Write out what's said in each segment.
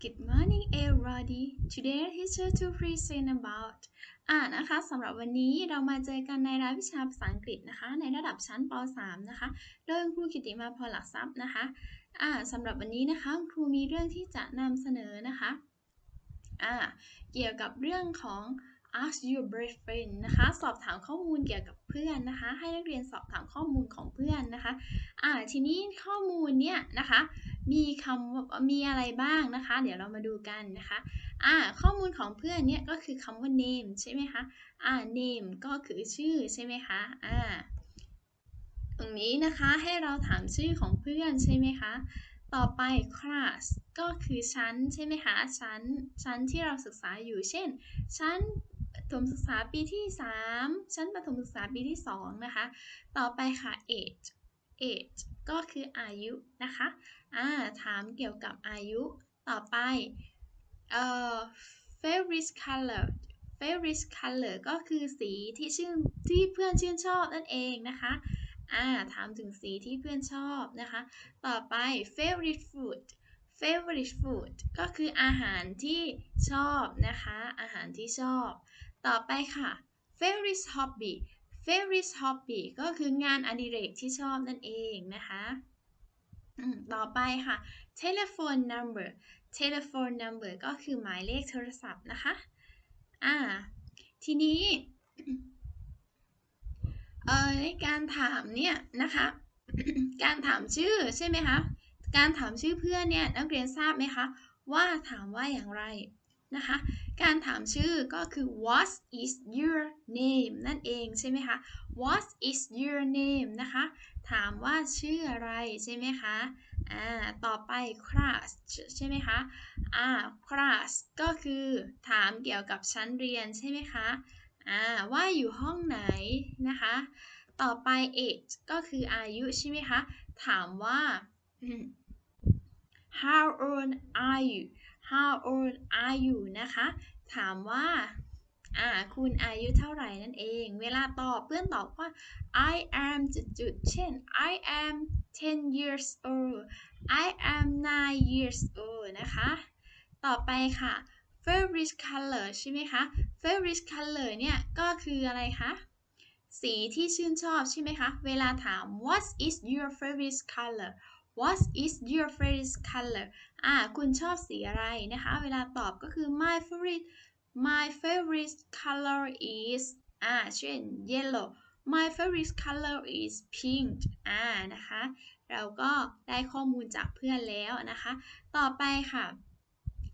Good morning everybody today teacher to present about อ่านะคะสำหรับวันนี้เรามาเจอกันในรายวิชาภาษาอังกฤษนะคะ ในระดับชั้นป .3 นะคะ โดยครูกิติมาพรหลักทรัพย์นะคะอ่าสำหรับวันนี้นะคะครูมีเรื่องที่จะนำเสนอนะคะอ่าเกี่ยวกับเรื่องของ ask your boyfriend นะคะ สอบถามข้อมูลเกี่ยวกับเพื่อนนะคะ ให้นักเรียนสอบถามข้อมูลของเพื่อนนะคะอ่าทีนี้ข้อมูลเนี่ยนะคะ มีคำมีอะไรบ้างนะคะ เดี๋ยวเรามาดูกันนะคะอ่าข้อมูลของเพื่อนเนี่ยก็คือคำว่า name ใช่ไหมคะอ่า name ก็คือชื่อใช่ไหมคะอ่าตรงนี้นะคะให้เราถามชื่อของเพื่อนใช่ไหมคะ ต่อไป class ก็คือชั้นใช่ไหมคะชั้นชั้นที่เราศึกษาอยู่เช่น ชั้นประถมศึกษาปีที่ 3 ชั้นประถมศึกษาปีที่ 2 นะคะ ต่อไปค่ะ age age ก็คืออายุนะคะ อ่า ถามเกี่ยวกับอายุ ต่อไป เอ่อ favorite color favorite color ก็คือสีที่ชื่นที่เพื่อนชื่นชอบนั่นเองนะคะ อ่า ถามถึงสีที่เพื่อนชอบนะคะ ต่อไป favorite food favorite food ก็คืออาหารที่ชอบนะคะ อาหารที่ชอบ ต่อไปค่ะ favorite hobby favorite hobby ก็คืองานอดิเรกที่ชอบนั่นเองนะคะต่อไปค่ะ telephone number telephone number ก็คือหมายเลขโทรศัพท์นะคะ อ่า ทีนี้เอ่อในการถามเนี่ยนะคะ การถามชื่อใช่ไหมคะ การถามชื่อเพื่อนเนี่ยนักเรียนทราบไหมคะ ว่าถามว่าอย่างไร นะคะ การถามชื่อก็คือ what is your name นั่นเองใช่ไหมคะ what is your name นะคะ ถามว่าชื่ออะไรใช่ไหมคะ อ่า ต่อไป class ใช่ไหมคะ อ่า class ก็คือถามเกี่ยวกับชั้นเรียนใช่ไหมคะ อ่า ว่าอยู่ห้องไหนนะคะ ต่อไป age ก็คืออายุใช่ไหมคะ ถามว่า how old are you how old are you นะคะ ถามว่าอ่าคุณอายุเท่าไหร่นั่นเอง เวลาตอบเพื่อนตอบว่า I am จุดๆเช่น I am 10 years old I am 9 years old นะคะ ต่อไปค่ะ favorite color ใช่ไหมคะ favorite color เนี่ยก็คืออะไรคะ สีที่ชื่นชอบใช่ไหมคะ เวลาถาม what is your favorite color what is your favorite color อ่าคุณชอบสีอะไรนะคะ เวลาตอบก็คือ my favorite my favorite color is อ่าเช่น yellow my favorite color is pink อ่านะคะ เราก็ได้ข้อมูลจากเพื่อนแล้วนะคะ ต่อไปค่ะ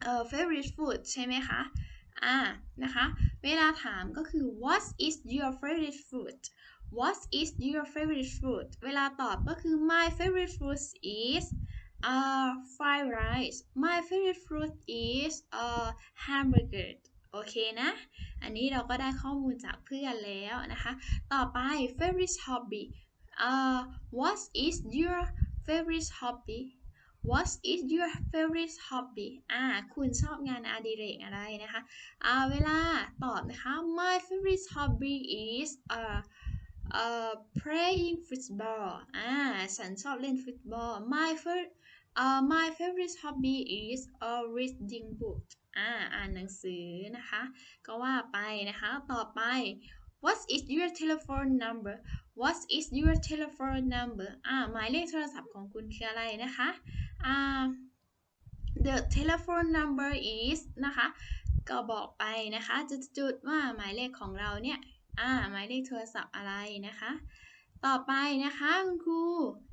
เอ่อ favorite food ใช่ไหมคะ อ่านะคะ เวลาถามก็คือ what is your favorite food what is your favorite food เวลาตอบก็คือ my favorite food is uh, fried rice my favorite food is uh, hamburger โอเคนะ อันนี้เราก็ได้ข้อมูลจากเพื่อนแล้วนะคะ ต่อไป favorite hobby uh, what is your favorite hobby What is your favorite hobby อ่า คุณชอบงานอดิเรกอะไรนะคะ อ่า เวลาตอบนะคะ My favorite hobby is uh uh playing football อ่า ฉันชอบเล่นฟุตบอล My favorite uh my favorite hobby is uh reading book อ่า อ่านหนังสือนะคะ ก็ว่าไปนะคะ ต่อไป What is your telephone number What is your telephone number อ่า หมายเลขโทรศัพท์ของคุณคืออะไรนะคะ the telephone number is นะคะ ก็บอกไปนะคะจุดๆว่าหมายเลขของเราเนี่ยอ่าหมายเลขโทรศัพท์อะไรนะคะ ต่อไปนะคะคุณครู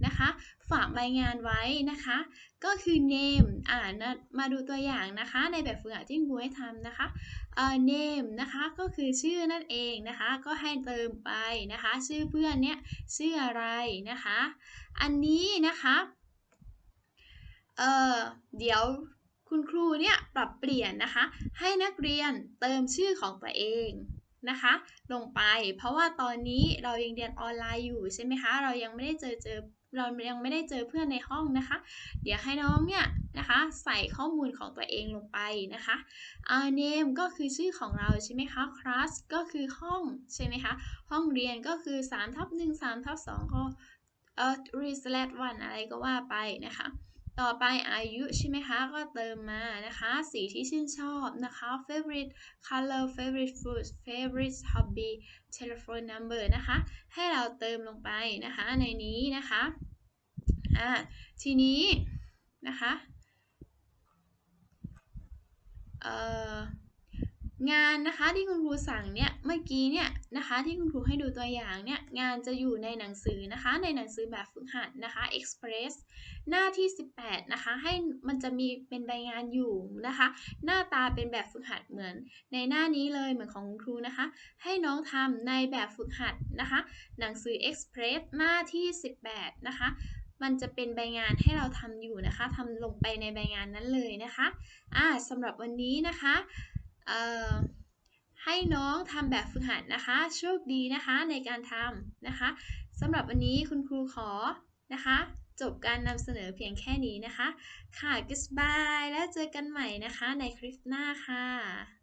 นะคะ ฝากรายงานไว้นะคะ ก็คือ name อ่านะมาดูตัวอย่างนะคะ ในแบบฝึกหัดที่ครูให้ทำนะคะเอ่อ name นะคะก็คือชื่อนั่นเองนะคะ ก็ให้เติมไปนะคะ ชื่อเพื่อนเนี่ยชื่ออะไรนะคะ อันนี้นะคะ เออเดี๋ยวคุณครูเนี่ยปรับเปลี่ยนนะคะ ให้นักเรียนเติมชื่อของตัวเองนะคะ ลงไปเพราะว่าตอนนี้เรายังเรียนออนไลน์อยู่ใช่ไหมคะ เรายังไม่ได้เจอเจอเรายังไม่ได้เจอเพื่อนในห้องนะคะ เดี๋ยวให้น้องเนี่ยนะคะ ใส่ข้อมูลของตัวเองลงไปนะคะอ่า name ก็คือชื่อของเราใช่ไหมคะ class ก็คือห้องใช่ไหมคะ ห้องเรียนก็คือ3ทับ1 3ทับ2ก็เอ่อ3 slash 1อะไรก็ว่าไปนะคะ ต่อไปอายุใช่ไหมคะก็เติมมานะคะ สีที่ชื่นชอบนะคะ favorite color favorite food favorite hobby telephone number นะคะ ให้เราเติมลงไปนะคะในนี้นะคะอ่าทีนี้นะคะเอ่อ งานนะคะที่คุณครูสั่งเนี่ยเมื่อกี้เนี่ยนะคะที่คุณครูให้ดูตัวอย่างเนี่ยงานจะอยู่ในหนังสือนะคะในหนังสือแบบฝึกหัดนะคะ Express หน้าที่ 18นะคะให้มันจะมีเป็นใบงานอยู่นะคะ หน้าตาเป็นแบบฝึกหัดเหมือน ในหน้านี้เลยเหมือนของคุณครูนะคะ ให้น้องทำในแบบฝึกหัดนะคะ หนังสือ Express หน้าที่ 18 นะคะมันจะเป็นใบงานให้เราทำอยู่นะคะทำลงไปในใบงานนั้นเลยนะคะอ่าสำหรับวันนี้นะคะ ให้น้องทำแบบฝึกหัดนะคะ โชคดีนะคะในการทำนะคะสำหรับวันนี้คุณครูขอนะคะ จบการนำเสนอเพียงแค่นี้นะคะ ค่ะ goodbye แล้วเจอกันใหม่นะคะในคลิปหน้าค่ะ